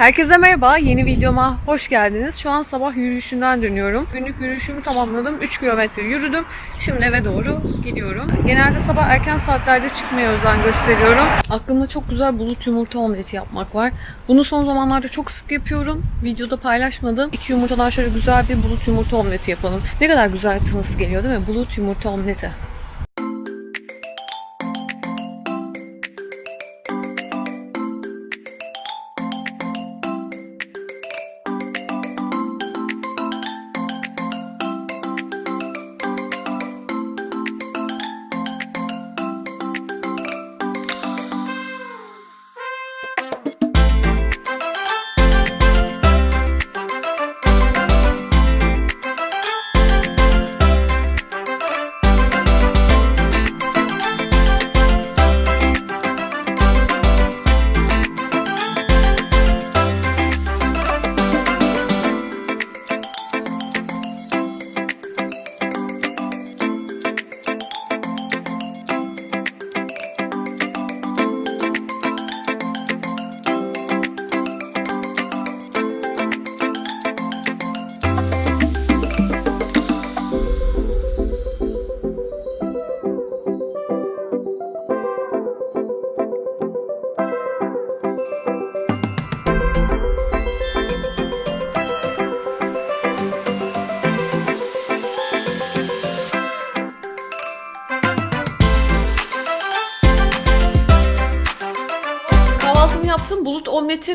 Herkese merhaba, yeni videoma hoş geldiniz. Şu an sabah yürüyüşünden dönüyorum. Günlük yürüyüşümü tamamladım. 3 kilometre yürüdüm. Şimdi eve doğru gidiyorum. Genelde sabah erken saatlerde çıkmaya özen gösteriyorum. Aklımda çok güzel bulut yumurta omleti yapmak var. Bunu son zamanlarda çok sık yapıyorum. Videoda paylaşmadım. İki yumurtadan şöyle güzel bir bulut yumurta omleti yapalım. Ne kadar güzel tınısı geliyor değil mi? Bulut yumurta omleti.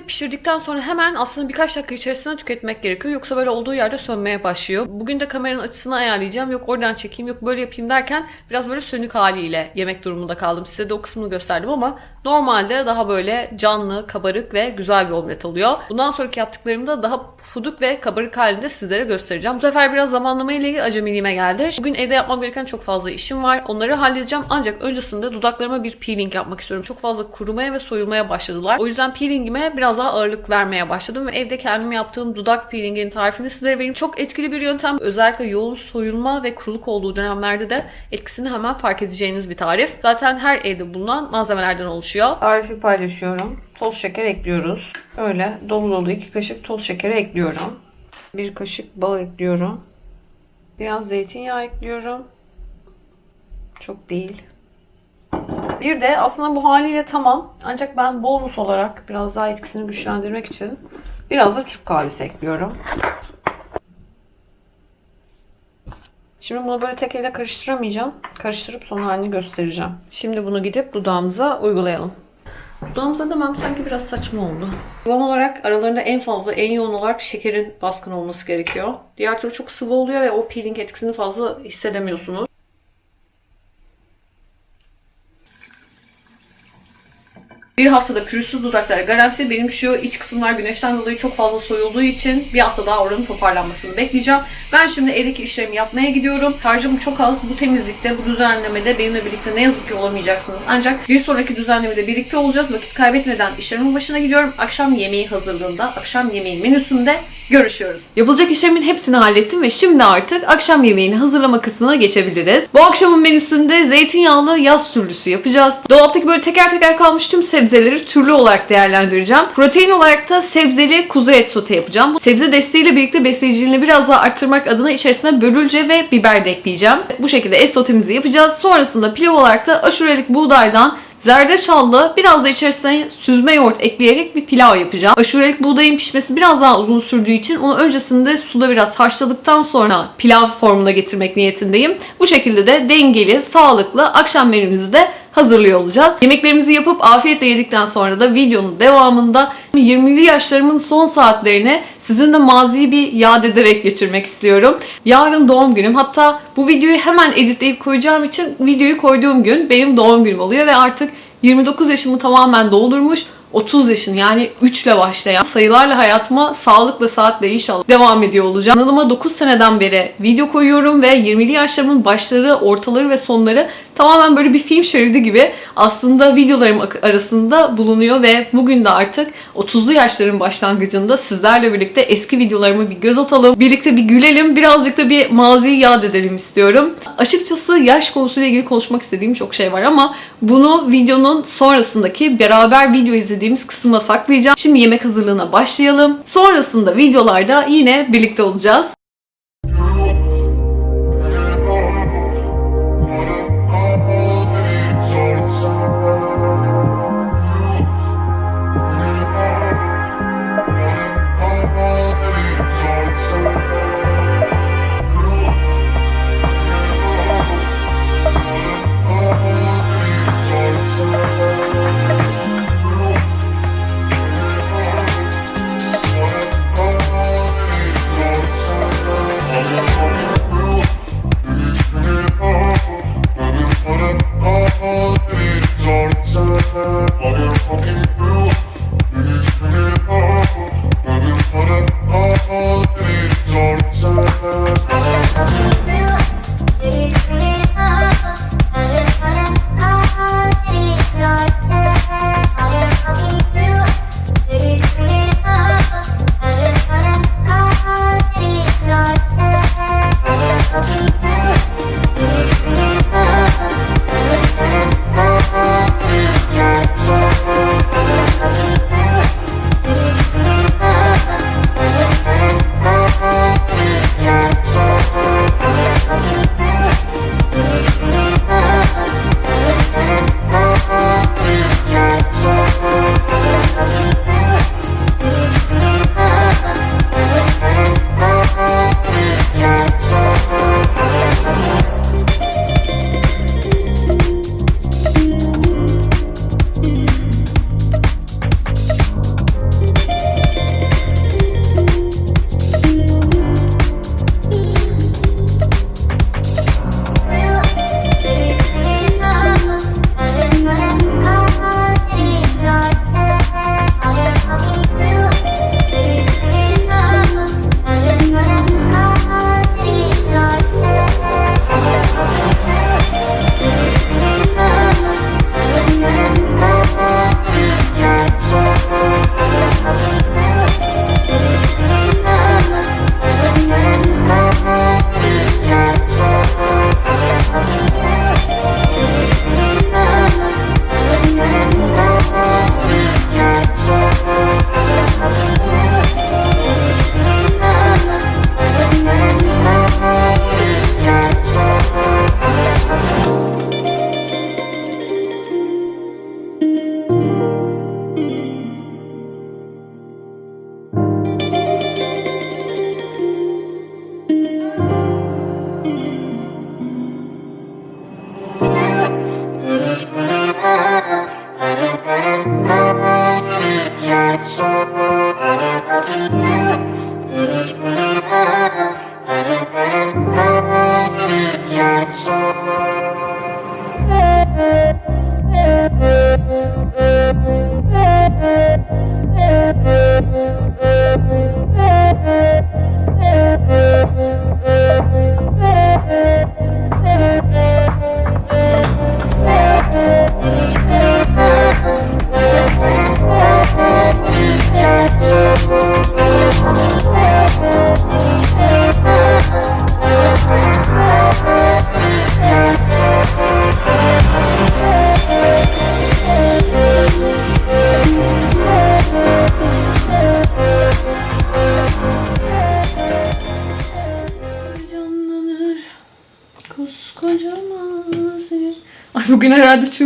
Pişirdikten sonra hemen aslında birkaç dakika içerisinde tüketmek gerekiyor. Yoksa böyle olduğu yerde sönmeye başlıyor. Bugün de kameranın açısını ayarlayacağım. Yok oradan çekeyim, yok böyle yapayım derken biraz böyle sönük haliyle yemek durumunda kaldım. Size de o kısmını gösterdim ama normalde daha böyle canlı, kabarık ve güzel bir omlet oluyor. Bundan sonraki yaptıklarımda daha pufuduk ve kabarık halinde sizlere göstereceğim. Bu sefer biraz zamanlama ile ilgili acemiliğime geldi. Bugün evde yapmam gereken çok fazla işim var. Onları halledeceğim. Ancak öncesinde dudaklarıma bir peeling yapmak istiyorum. Çok fazla kurumaya ve soyulmaya başladılar. O yüzden peelingime biraz daha ağırlık vermeye başladım ve evde kendim yaptığım dudak peelingin tarifini sizlere vereyim. Çok etkili bir yöntem. Özellikle yoğun soyulma ve kuruluk olduğu dönemlerde de etkisini hemen fark edeceğiniz bir tarif. Zaten her evde bulunan malzemelerden oluşuyor. Tarifi paylaşıyorum. Toz şeker ekliyoruz. Öyle dolu dolu iki kaşık toz şekeri ekliyorum. Bir kaşık bal ekliyorum. Biraz zeytinyağı ekliyorum. Çok değil. Bir de aslında bu haliyle tamam. Ancak ben bonus olarak biraz daha etkisini güçlendirmek için biraz da Türk kahvesi ekliyorum. Şimdi bunu böyle tek elle karıştıramayacağım. Karıştırıp son halini göstereceğim. Şimdi bunu gidip dudağımıza uygulayalım. Dudağımıza demem sanki biraz saçma oldu. Kıvam olarak aralarında en fazla, en yoğun olarak şekerin baskın olması gerekiyor. Diğer türlü çok sıvı oluyor ve o peeling etkisini fazla hissedemiyorsunuz. Bir haftada pürüzsüz dudaklar garanti. Benim şu iç kısımlar güneşten dolayı çok fazla soyulduğu için bir hafta daha oranın toparlanmasını bekleyeceğim. Ben şimdi evdeki işlerimi yapmaya gidiyorum. Şarjım çok az. Bu temizlikte, bu düzenlemede benimle birlikte ne yazık ki olamayacaksınız. Ancak bir sonraki düzenlemede birlikte olacağız. Vakit kaybetmeden işlerimin başına gidiyorum. Akşam yemeği hazırlığında, akşam yemeği menüsünde görüşüyoruz. Yapılacak işlerimin hepsini hallettim ve şimdi artık akşam yemeğini hazırlama kısmına geçebiliriz. Bu akşamın menüsünde zeytinyağlı yaz türlüsü yapacağız. Dolaptaki böyle teker teker kalmış tüm sebzeleri türlü olarak değerlendireceğim. Protein olarak da sebzeli kuzu et sote yapacağım. Bu sebze desteğiyle birlikte besleyiciliğini biraz daha arttırmak adına içerisine börülce ve biber de ekleyeceğim. Bu şekilde et sotemizi yapacağız. Sonrasında pilav olarak da aşurelik buğdaydan Zerdeçallı biraz da içerisine süzme yoğurt ekleyerek bir pilav yapacağım. Aşurelik buğdayın pişmesi biraz daha uzun sürdüğü için onu öncesinde suda biraz haşladıktan sonra pilav formuna getirmek niyetindeyim. Bu şekilde de dengeli, sağlıklı akşam menümüzü de hazırlıyor olacağız. Yemeklerimizi yapıp afiyetle yedikten sonra da videonun devamında 20'li yaşlarımın son saatlerini sizinle maziyi bir yad ederek geçirmek istiyorum. Yarın doğum günüm. Hatta bu videoyu hemen editleyip koyacağım için videoyu koyduğum gün benim doğum günüm oluyor ve artık 29 yaşımı tamamen doldurmuş 30 yaşın yani 3 ile başlayan sayılarla hayatıma sağlıkla saatle inşallah devam ediyor olacağım. Kanalıma 9 seneden beri video koyuyorum ve 20'li yaşlarımın başları, ortaları ve sonları Tamamen böyle bir film şeridi gibi aslında videolarım arasında bulunuyor ve bugün de artık 30'lu yaşların başlangıcında sizlerle birlikte eski videolarıma bir göz atalım. Birlikte bir gülelim, birazcık da bir maziyi yad edelim istiyorum. Açıkçası yaş konusuyla ilgili konuşmak istediğim çok şey var ama bunu videonun sonrasındaki beraber video izlediğimiz kısımda saklayacağım. Şimdi yemek hazırlığına başlayalım. Sonrasında videolarda yine birlikte olacağız.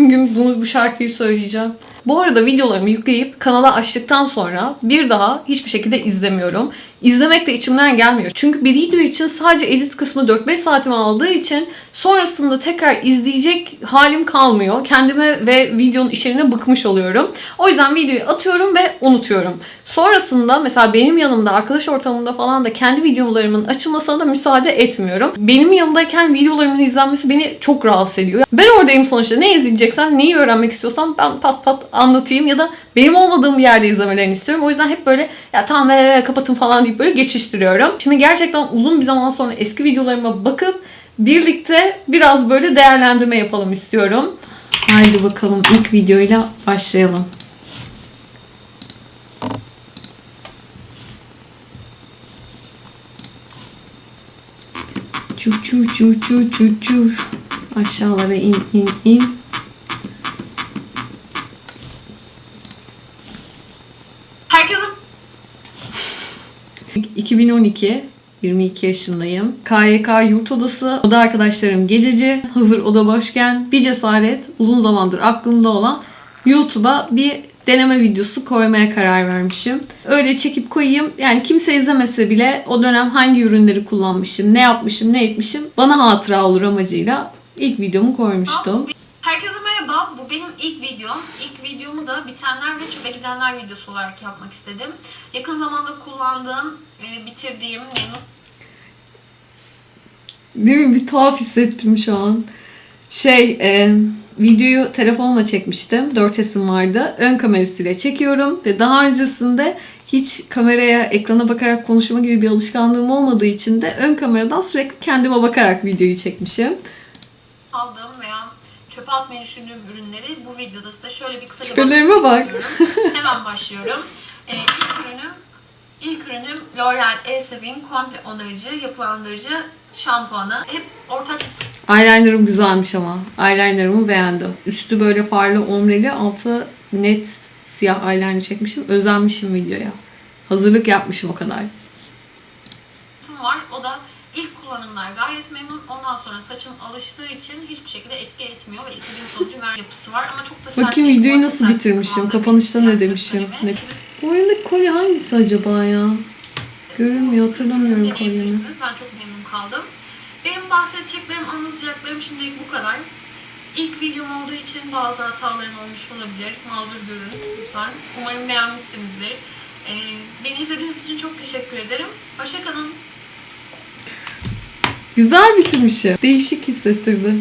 Tüm gün bunu bu şarkıyı söyleyeceğim. Bu arada videolarımı yükleyip kanala açtıktan sonra bir daha hiçbir şekilde izlemiyorum. İzlemek de içimden gelmiyor. Çünkü bir video için sadece edit kısmı 4-5 saatimi aldığı için sonrasında tekrar izleyecek halim kalmıyor. Kendime ve videonun içeriğine bıkmış oluyorum. O yüzden videoyu atıyorum ve unutuyorum. Sonrasında mesela benim yanımda, arkadaş ortamında falan da kendi videolarımın açılmasına da müsaade etmiyorum. Benim yanımdayken videolarımın izlenmesi beni çok rahatsız ediyor. Ben oradayım sonuçta. Ne izleyeceksen, neyi öğrenmek istiyorsan ben pat pat anlatayım ya da benim olmadığım bir yerde izlemelerini istiyorum. O yüzden hep böyle ya tamam ve kapatın falan deyip böyle geçiştiriyorum. Şimdi gerçekten uzun bir zaman sonra eski videolarıma bakıp birlikte biraz böyle değerlendirme yapalım istiyorum. Haydi bakalım ilk videoyla başlayalım. Çu çu çu çu çu çu. Aşağılara in in in. Herkesin 2012 22 yaşındayım. KYK yurt odası, oda arkadaşlarım gececi, hazır oda boşken bir cesaret uzun zamandır aklımda olan YouTube'a bir deneme videosu koymaya karar vermişim. Öyle çekip koyayım. Yani kimse izlemese bile o dönem hangi ürünleri kullanmışım, ne yapmışım, ne etmişim bana hatıra olur amacıyla ilk videomu koymuştum. Herkese merhaba. Bu benim ilk videom. İlk videomu da bitenler ve çöpe gidenler videosu olarak yapmak istedim. Yakın zamanda kullandığım, e, bitirdiğim, memnun Değil mi? Bir tuhaf hissettim şu an. Şey, e, videoyu telefonla çekmiştim. 4S'im vardı. Ön kamerasıyla çekiyorum ve daha öncesinde hiç kameraya, ekrana bakarak konuşma gibi bir alışkanlığım olmadığı için de ön kameradan sürekli kendime bakarak videoyu çekmişim. aldığım veya çöpe atmayı düşündüğüm ürünleri bu videoda size şöyle bir kısaca Şüphelerime bahsetmek bak. Hemen başlıyorum. E, ilk ürünüm İlk ürünüm L'Oreal Elsevin komple onarıcı, yapılandırıcı şampuanı. Hep ortak Eyelinerım güzelmiş ama. Eyelinerımı beğendim. Üstü böyle farlı omreli, altı net siyah eyeliner çekmişim. Özenmişim videoya. Hazırlık yapmışım o kadar. sıkıntım var. O da ilk kullanımlar gayet memnun. Ondan sonra saçım alıştığı için hiçbir şekilde etki etmiyor ve istediğim sonucu ver yapısı var ama çok da sert Bakayım değil. videoyu nasıl sert bitirmişim. kıvamda bir Kapanışta ne demişim. gösterimi. Ne... Bu oyundaki kolye hangisi acaba ya? Görünmüyor, hatırlamıyorum kolyemi. Deneyebilirsiniz. Ben çok memnun kaldım. Benim bahsedeceklerim, anlatacaklarım şimdilik bu kadar. İlk videom olduğu için bazı hatalarım olmuş olabilir. Mazur görün lütfen. Umarım beğenmişsinizdir. Ee, beni izlediğiniz için çok teşekkür ederim. Hoşçakalın. Güzel bitirmişim. Değişik hissettirdi.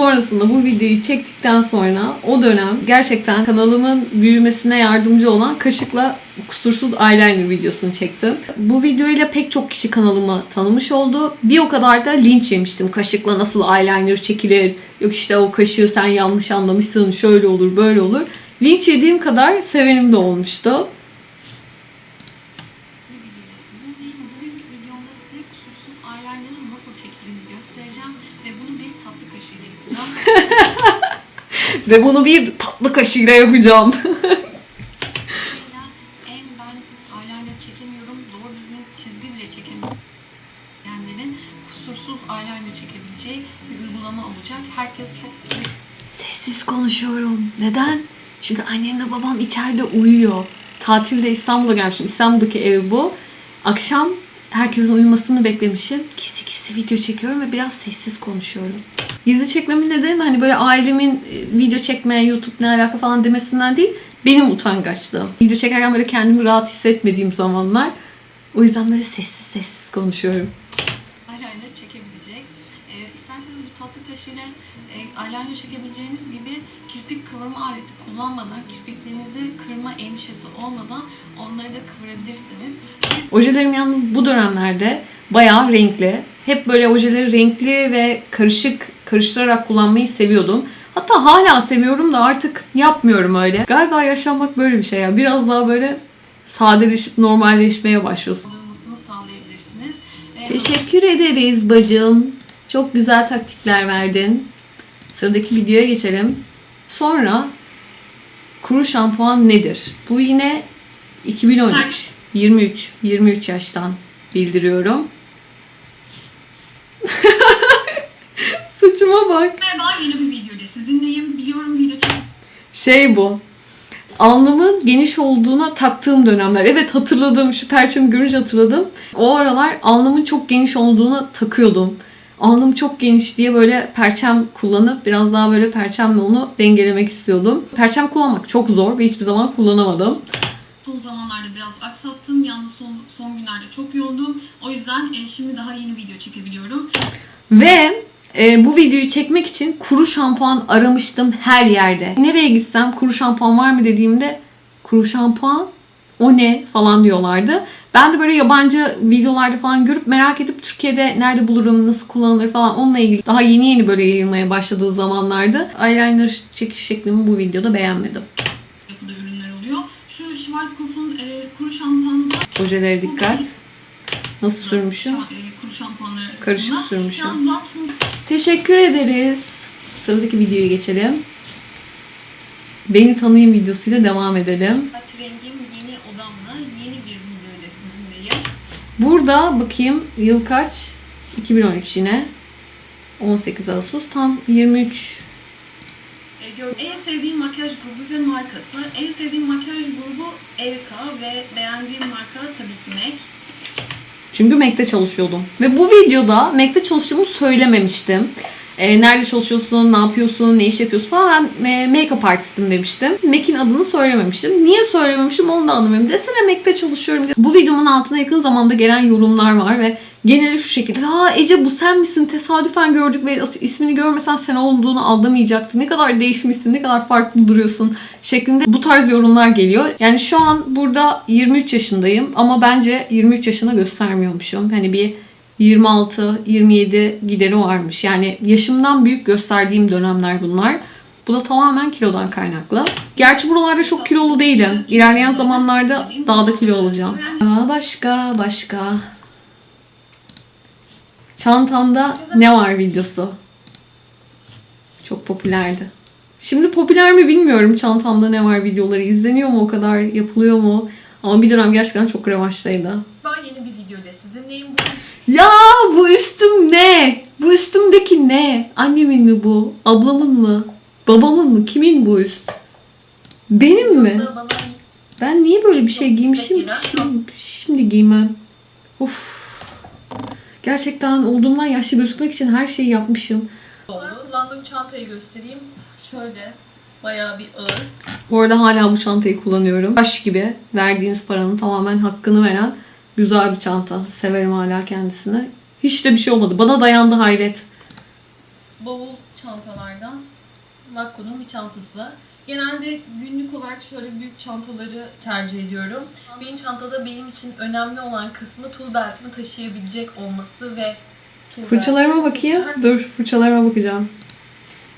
Sonrasında bu videoyu çektikten sonra o dönem gerçekten kanalımın büyümesine yardımcı olan kaşıkla kusursuz eyeliner videosunu çektim. Bu videoyla pek çok kişi kanalımı tanımış oldu. Bir o kadar da linç yemiştim. Kaşıkla nasıl eyeliner çekilir? Yok işte o kaşığı sen yanlış anlamışsın. Şöyle olur, böyle olur. Linç yediğim kadar sevenim de olmuştu. Ve bunu bir tatlı kaşığıyla yapacağım. En ben eyeliner çekemiyorum, doğru düzgün çizgi bile çekemiyorum. Yani kusursuz eyeliner çekebileceği bir uygulama olacak. Herkes çok Sessiz konuşuyorum. Neden? Çünkü annemle babam içeride uyuyor. Tatilde İstanbul'a gelmişim. İstanbul'daki ev bu. Akşam herkesin uyumasını beklemişim. Gizli gizli video çekiyorum ve biraz sessiz konuşuyorum. Gizli çekmemin nedeni de hani böyle ailemin e, video çekmeye, YouTube ne alaka falan demesinden değil. Benim utangaçlığım. Video çekerken böyle kendimi rahat hissetmediğim zamanlar. O yüzden böyle sessiz sessiz konuşuyorum. eyeliner çekebilecek. Ee, isterseniz bu tatlı kaşığıyla e, eyeliner çekebileceğiniz gibi kirpik kıvırma aleti kullanmadan, kirpiklerinizi kırma endişesi olmadan onları da kıvırabilirsiniz. Ojelerim yalnız bu dönemlerde bayağı renkli. Hep böyle ojeleri renkli ve karışık karıştırarak kullanmayı seviyordum. Hatta hala seviyorum da artık yapmıyorum öyle. Galiba yaşlanmak böyle bir şey ya. Biraz daha böyle sadeleşip normalleşmeye başlıyorsun. Ee, Teşekkür ederiz bacım. Çok güzel taktikler verdin. Sıradaki videoya geçelim. Sonra kuru şampuan nedir? Bu yine 2013. Kaç? 23. 23 yaştan bildiriyorum. Saçıma bak. Merhaba yeni bir videoyla sizinleyim. Biliyorum video çok Şey bu. Alnımın geniş olduğuna taktığım dönemler. Evet hatırladım. Şu perçemi görünce hatırladım. O aralar alnımın çok geniş olduğuna takıyordum. Alnım çok geniş diye böyle perçem kullanıp biraz daha böyle perçemle onu dengelemek istiyordum. Perçem kullanmak çok zor ve hiçbir zaman kullanamadım. Son zamanlarda biraz aksattım. Yalnız son, son günlerde çok yoğundum. O yüzden e, şimdi daha yeni video çekebiliyorum. Ve e, bu videoyu çekmek için kuru şampuan aramıştım her yerde. Nereye gitsem kuru şampuan var mı dediğimde kuru şampuan o ne falan diyorlardı. Ben de böyle yabancı videolarda falan görüp merak edip Türkiye'de nerede bulurum, nasıl kullanılır falan onunla ilgili daha yeni yeni böyle yayılmaya başladığı zamanlardı. Eyeliner çekiş şeklimi bu videoda beğenmedim. Kuru şampuanı da Ojelere dikkat. Nasıl sürmüşüm? E, kuru şampuanlar arasında. Karışık sürmüşüm. Teşekkür ederiz. Sıradaki videoya geçelim. Beni tanıyın videosuyla devam edelim. saç rengim yeni odamla yeni bir video ile sizinleyim. Burada bakayım yıl kaç? 2013 yine. 18 Ağustos tam 23. E, en sevdiğim makyaj grubu ve markası. En sevdiğim makyaj grubu Erika ve beğendiğim marka tabii ki MAC. Çünkü Mac'te çalışıyordum. Ve bu videoda Mac'te çalıştığımı söylememiştim. E, nerede çalışıyorsun, ne yapıyorsun, ne iş yapıyorsun falan. Ben e, make-up artistim demiştim. Mac'in adını söylememiştim. Niye söylememişim onu da anlamıyorum. Desene Mac'te çalışıyorum diye. Bu videomun altına yakın zamanda gelen yorumlar var ve geneli şu şekilde. Ha Ece bu sen misin? Tesadüfen gördük ve ismini görmesen sen olduğunu anlamayacaktı. Ne kadar değişmişsin, ne kadar farklı duruyorsun şeklinde bu tarz yorumlar geliyor. Yani şu an burada 23 yaşındayım ama bence 23 yaşına göstermiyormuşum. Hani bir 26-27 gideri varmış. Yani yaşımdan büyük gösterdiğim dönemler bunlar. Bu da tamamen kilodan kaynaklı. Gerçi buralarda çok kilolu değilim. İlerleyen zamanlarda daha da kilo olacağım. Aa, başka başka. Çantamda ne var videosu. Çok popülerdi. Şimdi popüler mi bilmiyorum çantamda ne var videoları. izleniyor mu o kadar, yapılıyor mu? Ama bir dönem gerçekten çok revaçtaydı. Ben yeni bir video ile sizinleyim. Bugün Ya bu üstüm ne? Bu üstümdeki ne? Annemin mi bu? Ablamın mı? Babamın mı? Kimin bu üst? Benim mi? Ben niye böyle bir şey giymişim ki şimdi, şimdi giymem. Of. Gerçekten olduğumdan yaşlı gözükmek için her şeyi yapmışım. Kullandığım çantayı göstereyim. Şöyle bayağı bir ağır. Bu arada hala bu çantayı kullanıyorum. Taş gibi verdiğiniz paranın tamamen hakkını veren güzel bir çanta. Severim hala kendisini. Hiç de bir şey olmadı. Bana dayandı hayret. bavul çantalardan Vakko'nun bir çantası. Genelde günlük olarak şöyle büyük çantaları tercih ediyorum. Benim çantada benim için önemli olan kısmı tool beltimi taşıyabilecek olması ve Fırçalarıma bakayım. Dur fırçalarıma bakacağım.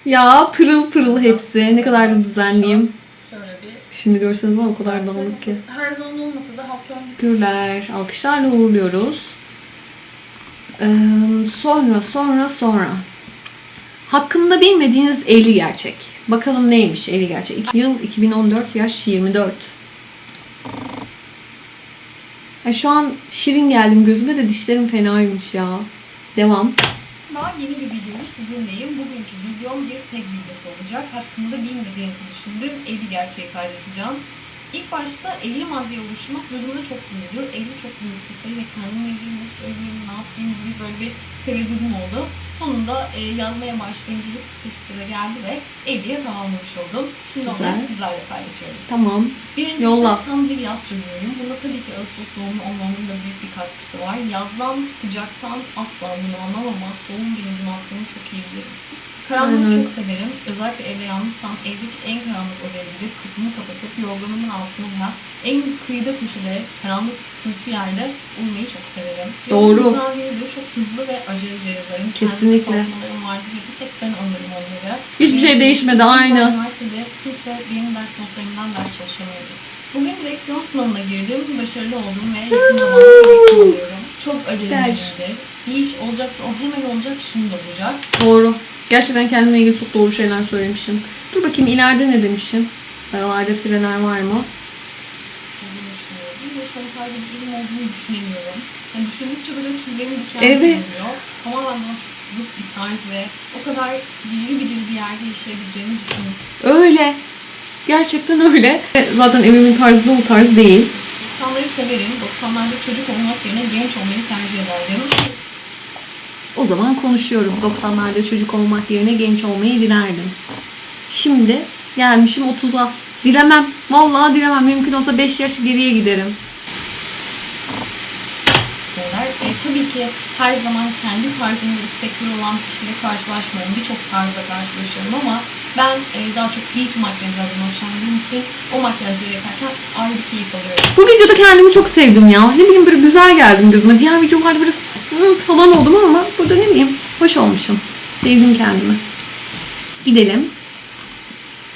Ya pırıl pırıl hepsi. Ne kadar da düzenliyim. Şimdi görseniz ama o kadar dağınık ki. Her zaman olmasa da haftanın Teşekkürler. Alkışlarla uğurluyoruz. Ee, sonra sonra sonra. Hakkında bilmediğiniz 50 gerçek. Bakalım neymiş 50 gerçek. Yıl 2014, yaş 24. Ya şu an şirin geldim gözüme de dişlerim fenaymış ya. Devam. Daha yeni bir videoyu sizinleyim. Bugünkü videom bir tek videosu olacak. Hakkında bilmediğinizi düşündüğüm 50 gerçeği paylaşacağım. İlk başta 50 maddeye oluşmak gözümde çok büyüdü. 50 çok büyük bir sayı ve kendimle ilgili ne söyleyeyim, gibi böyle bir tereddüdüm oldu. Sonunda e, yazmaya başlayınca hepsi peş sıra geldi ve 50'ye tamamlamış oldum. Şimdi onları Güzel. sizlerle paylaşıyorum. Tamam. Birincisi Yolla. tam bir yaz çocuğuyum. Bunda tabii ki Ağustos doğumlu olmamın da büyük bir katkısı var. Yazdan, sıcaktan asla bunalmam ama soğuğun beni bunalttığını çok iyi bilirim. Karanlığı çok severim. Özellikle evde yalnızsam evdeki en karanlık odaya gidip kapımı kapatıp yorganımın altına veya en kıyıda köşede karanlık kuytu yerde uyumayı çok severim. Doğru. değildir. Çok hızlı ve acelece yazarım. Kesinlikle. Kendi kısaltmalarım vardır ve bir tek ben anlarım onları. Hiçbir şey Benim değişmedi, üniversitede, aynı. Üniversitede kimse benim ders notlarımdan ders çalışamıyordu. Bugün direksiyon sınavına girdim, başarılı oldum ve yakın zamanda eğitim alıyorum. Çok aceleciyimdir. Bir iş olacaksa o hemen olacak, şimdi olacak. Doğru. Gerçekten kendimle ilgili çok doğru şeyler söylemişim. Dur bakayım ileride ne demişim? Aralarda frener var mı? düşünüyorum. De son tarzı bir ilim olduğunu düşünemiyorum. Yani düşündükçe böyle tüylerim diken Evet. oluyor. Tamamen bana çok zıt bir tarz ve o kadar cicili bicili bir yerde yaşayabileceğimi düşünüyorum. Öyle. Gerçekten öyle. Zaten evimin tarzı da o tarz değil. 90'ları severim. 90'larda çocuk olmak yerine genç olmayı tercih ederdim. O zaman konuşuyorum. 90'larda çocuk olmak yerine genç olmayı dilerdim. Şimdi gelmişim 30'a. Dilemem. Vallahi dilemem. Mümkün olsa 5 yaş geriye giderim. diyorlar. E, tabii ki her zaman kendi tarzımda istekleri olan bir kişiyle karşılaşmıyorum. Birçok tarzla karşılaşıyorum ama Ben e, daha çok beauty makyajlardan hoşlandığım için o makyajları yaparken ayrı bir keyif alıyorum. Bu videoda kendimi çok sevdim ya. Ne bileyim böyle güzel geldim gözüme. Diğer videolarda biraz hı, falan oldum ama burada ne bileyim hoş olmuşum. Sevdim kendimi. Gidelim.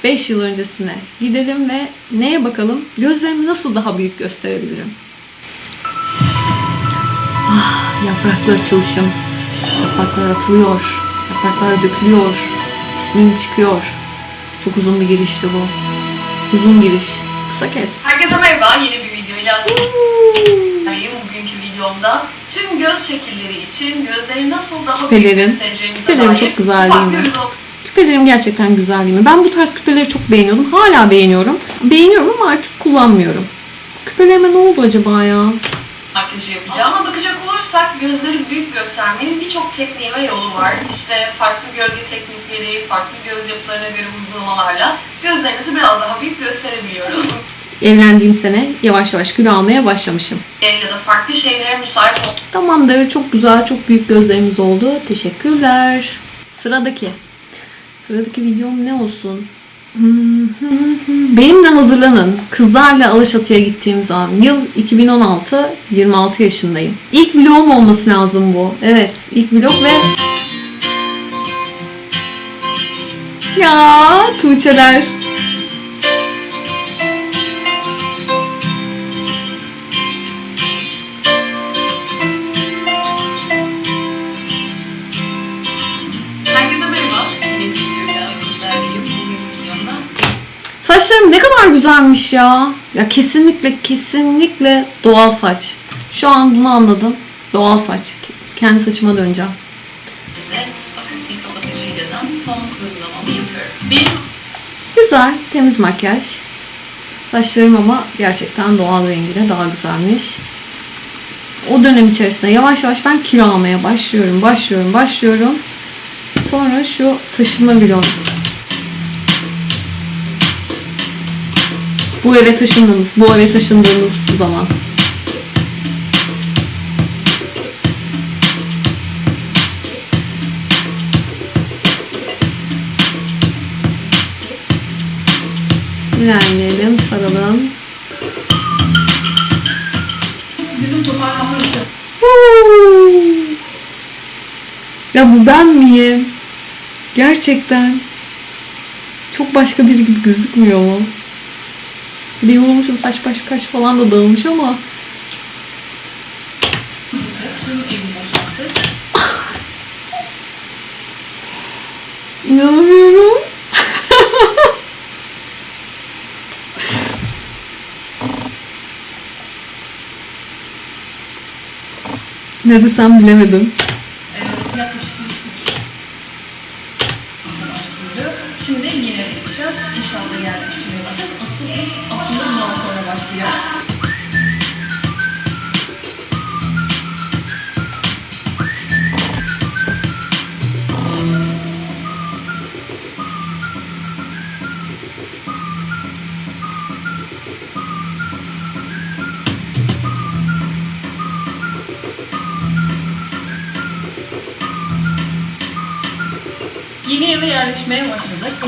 5 yıl öncesine gidelim ve neye bakalım? Gözlerimi nasıl daha büyük gösterebilirim? Ah, yapraklı açılışım. Yapraklar atılıyor. Yapraklar dökülüyor. İsmim çıkıyor. Çok uzun bir girişti bu. Uzun giriş. Kısa kes. Herkese merhaba, yeni bir videoyla sizlerleyim. Bugünkü videomda tüm göz şekilleri için gözleri nasıl daha büyük Küpelerim. göstereceğimize Küpelerim dair çok güzel ufak değil bir mi? uygulama Küpelerim gerçekten güzel değil mi? Ben bu tarz küpeleri çok beğeniyordum. Hala beğeniyorum. Beğeniyorum ama artık kullanmıyorum. Küpelerime ne oldu acaba ya? makyajı yapacağım. Ama bakacak olursak gözleri büyük göstermenin birçok tekniği ve yolu var. İşte farklı gölge teknikleri, farklı göz yapılarına göre uygulamalarla gözlerinizi biraz daha büyük gösterebiliyoruz. Evlendiğim sene yavaş yavaş kilo almaya başlamışım. Ya da farklı şeylere müsait Tamamdır. Çok güzel, çok büyük gözlerimiz oldu. Teşekkürler. Sıradaki. Sıradaki videom ne olsun? Benimle hazırlanın. Kızlarla Alaşatı'ya gittiğim zaman. Yıl 2016, 26 yaşındayım. İlk vlogum olması lazım bu. Evet, ilk vlog ve... Ya Tuğçeler. Saçlarım ne kadar güzelmiş ya. Ya kesinlikle kesinlikle doğal saç. Şu an bunu anladım. Doğal saç. Kendi saçıma döneceğim. de basit bir kapatıcıyla da son uygulamamı yapıyorum. Benim Güzel, temiz makyaj. Saçlarım ama gerçekten doğal rengiyle daha güzelmiş. O dönem içerisinde yavaş yavaş ben kilo almaya başlıyorum, başlıyorum, başlıyorum. Sonra şu taşınma vlog. Bu eve taşındığımız, bu eve taşındığımız zaman. İlerleyelim, saralım. bizim toparlanma işi. Ya bu ben miyim? Gerçekten. Çok başka biri gibi gözükmüyor mu? Bir de yorulmuşum saç baş kaş falan da dağılmış ama inanamıyorum. ne desem bilemedim.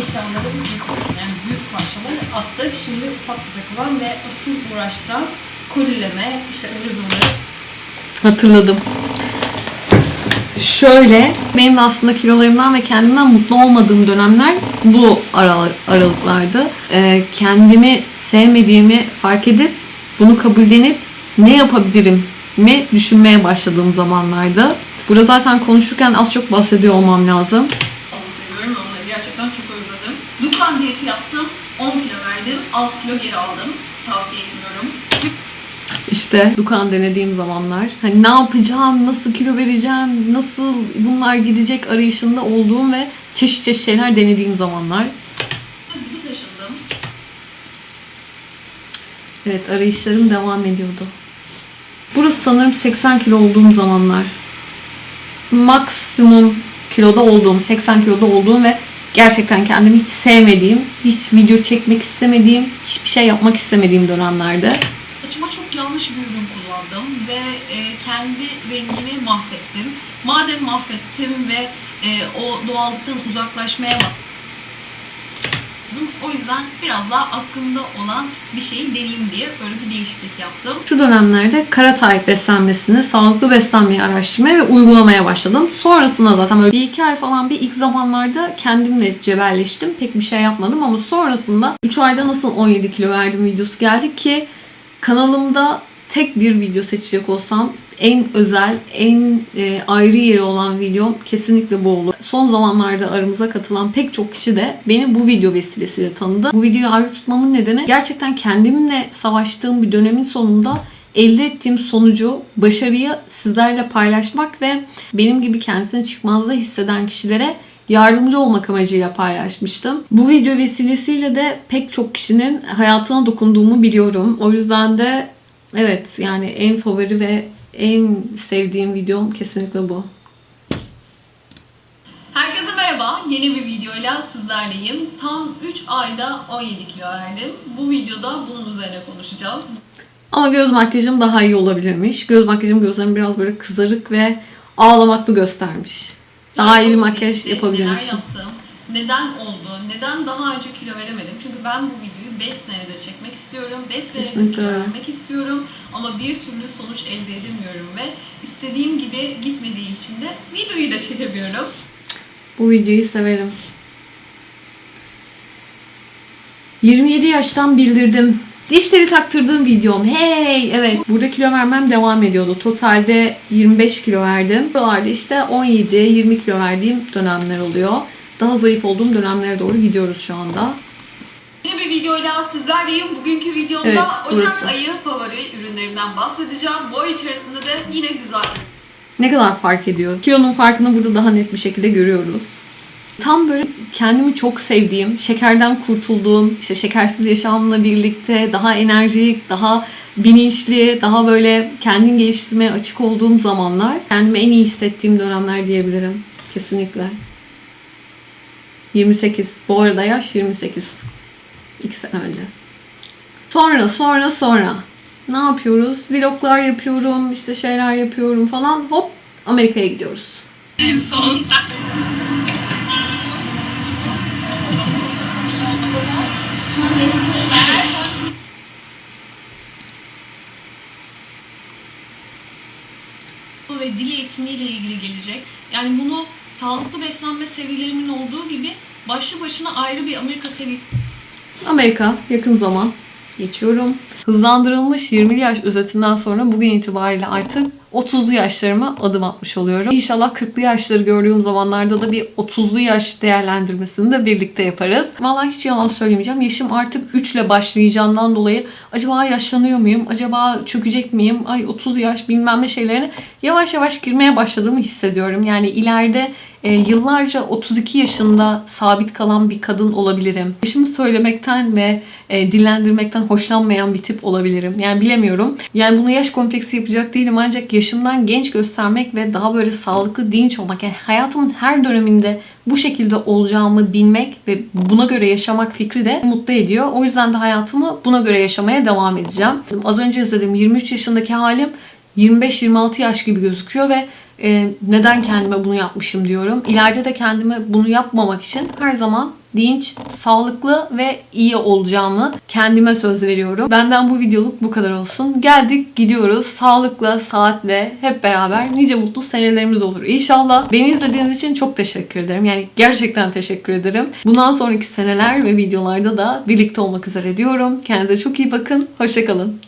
Eşyaların büyük yani büyük parçaları attık. Şimdi ufak tefek olan ve asıl uğraştıran kolileme, işte ıvır zıvırları Hatırladım. Şöyle, benim de aslında kilolarımdan ve kendimden mutlu olmadığım dönemler bu aralıklardı. Ee, kendimi sevmediğimi fark edip, bunu kabullenip ne yapabilirim mi düşünmeye başladığım zamanlarda. Burada zaten konuşurken az çok bahsediyor olmam lazım. Gerçekten çok özledim. Dukan diyeti yaptım. 10 kilo verdim. 6 kilo geri aldım. Tavsiye etmiyorum. İşte Dukan denediğim zamanlar. Hani ne yapacağım, nasıl kilo vereceğim, nasıl bunlar gidecek arayışında olduğum ve çeşit çeşit şeyler denediğim zamanlar. Gibi taşındım. Evet arayışlarım devam ediyordu. Burası sanırım 80 kilo olduğum zamanlar. Maksimum kiloda olduğum, 80 kiloda olduğum ve gerçekten kendimi hiç sevmediğim, hiç video çekmek istemediğim, hiçbir şey yapmak istemediğim dönemlerde. Saçıma çok yanlış bir ürün kullandım ve e, kendi rengimi mahvettim. Madem mahvettim ve e, o doğallıktan uzaklaşmaya istedim. O yüzden biraz daha aklımda olan bir şeyi deneyeyim diye böyle bir değişiklik yaptım. Şu dönemlerde Karatay beslenmesini, sağlıklı beslenmeyi araştırmaya ve uygulamaya başladım. Sonrasında zaten böyle bir iki ay falan bir ilk zamanlarda kendimle cebelleştim. Pek bir şey yapmadım ama sonrasında 3 ayda nasıl 17 kilo verdim videosu geldi ki kanalımda tek bir video seçecek olsam en özel, en e, ayrı yeri olan videom kesinlikle bu oldu. Son zamanlarda aramıza katılan pek çok kişi de beni bu video vesilesiyle tanıdı. Bu videoyu ayrı tutmamın nedeni gerçekten kendimle savaştığım bir dönemin sonunda elde ettiğim sonucu, başarıyı sizlerle paylaşmak ve benim gibi kendisini çıkmazda hisseden kişilere yardımcı olmak amacıyla paylaşmıştım. Bu video vesilesiyle de pek çok kişinin hayatına dokunduğumu biliyorum. O yüzden de evet yani en favori ve en sevdiğim videom kesinlikle bu. Herkese merhaba. Yeni bir videoyla sizlerleyim. Tam 3 ayda 17 kilo verdim. Bu videoda bunun üzerine konuşacağız. Ama göz makyajım daha iyi olabilirmiş. Göz makyajım gözlerimi biraz böyle kızarık ve ağlamaklı göstermiş. Daha iyi bir makyaj geçti, yapabilirmişim. Neler yaptım? Neden oldu? Neden daha önce kilo veremedim? Çünkü ben bu videoyu 5 senedir çekmek istiyorum. 5 senedir kilo vermek istiyorum. Ama bir türlü sonuç elde edemiyorum ve istediğim gibi gitmediği için de videoyu da çekemiyorum. Bu videoyu severim. 27 yaştan bildirdim. Dişleri taktırdığım videom. Hey! Evet. Burada kilo vermem devam ediyordu. Totalde 25 kilo verdim. Buralarda işte 17-20 kilo verdiğim dönemler oluyor. Daha zayıf olduğum dönemlere doğru gidiyoruz şu anda. Yeni bir videoyla sizlerleyim. Bugünkü videomda Evet, Ocak burası. ayı favori ürünlerimden bahsedeceğim. Bu ay içerisinde de yine güzel ne kadar fark ediyor. Kilonun farkını burada daha net bir şekilde görüyoruz. Tam böyle kendimi çok sevdiğim, şekerden kurtulduğum, işte şekersiz yaşamla birlikte daha enerjik, daha bilinçli, daha böyle kendini geliştirmeye açık olduğum zamanlar, kendimi en iyi hissettiğim dönemler diyebilirim. Kesinlikle. 28. Bu arada yaş 28. 2 sene önce. Sonra sonra sonra ne yapıyoruz? Vloglar yapıyorum, işte şeyler yapıyorum falan. Hop Amerika'ya gidiyoruz. en son. ve dil eğitimiyle ilgili gelecek. Yani bunu sağlıklı beslenme serilerimin olduğu gibi başlı başına ayrı bir Amerika serisi Amerika yakın zaman geçiyorum. Hızlandırılmış 20 yaş özetinden sonra bugün itibariyle artık 30'lu yaşlarıma adım atmış oluyorum. İnşallah 40'lı yaşları gördüğüm zamanlarda da bir 30'lu yaş değerlendirmesini de birlikte yaparız. Vallahi hiç yalan söylemeyeceğim. Yaşım artık 3 ile başlayacağından dolayı acaba yaşlanıyor muyum? Acaba çökecek miyim? Ay 30 yaş bilmem ne şeylerine yavaş yavaş girmeye başladığımı hissediyorum. Yani ileride e, yıllarca 32 yaşında sabit kalan bir kadın olabilirim. Yaşımı söylemekten ve e, dillendirmekten hoşlanmayan bir tip olabilirim. Yani bilemiyorum. Yani bunu yaş kompleksi yapacak değilim ancak yaşımdan genç göstermek ve daha böyle sağlıklı, dinç olmak. Yani hayatımın her döneminde bu şekilde olacağımı bilmek ve buna göre yaşamak fikri de mutlu ediyor. O yüzden de hayatımı buna göre yaşamaya devam edeceğim. Az önce izlediğim 23 yaşındaki halim 25-26 yaş gibi gözüküyor ve e, neden kendime bunu yapmışım diyorum. İleride de kendime bunu yapmamak için her zaman dinç, sağlıklı ve iyi olacağımı kendime söz veriyorum. Benden bu videoluk bu kadar olsun. Geldik gidiyoruz. Sağlıkla, saatle hep beraber nice mutlu senelerimiz olur. İnşallah. Beni izlediğiniz için çok teşekkür ederim. Yani gerçekten teşekkür ederim. Bundan sonraki seneler ve videolarda da birlikte olmak üzere diyorum. Kendinize çok iyi bakın. Hoşçakalın.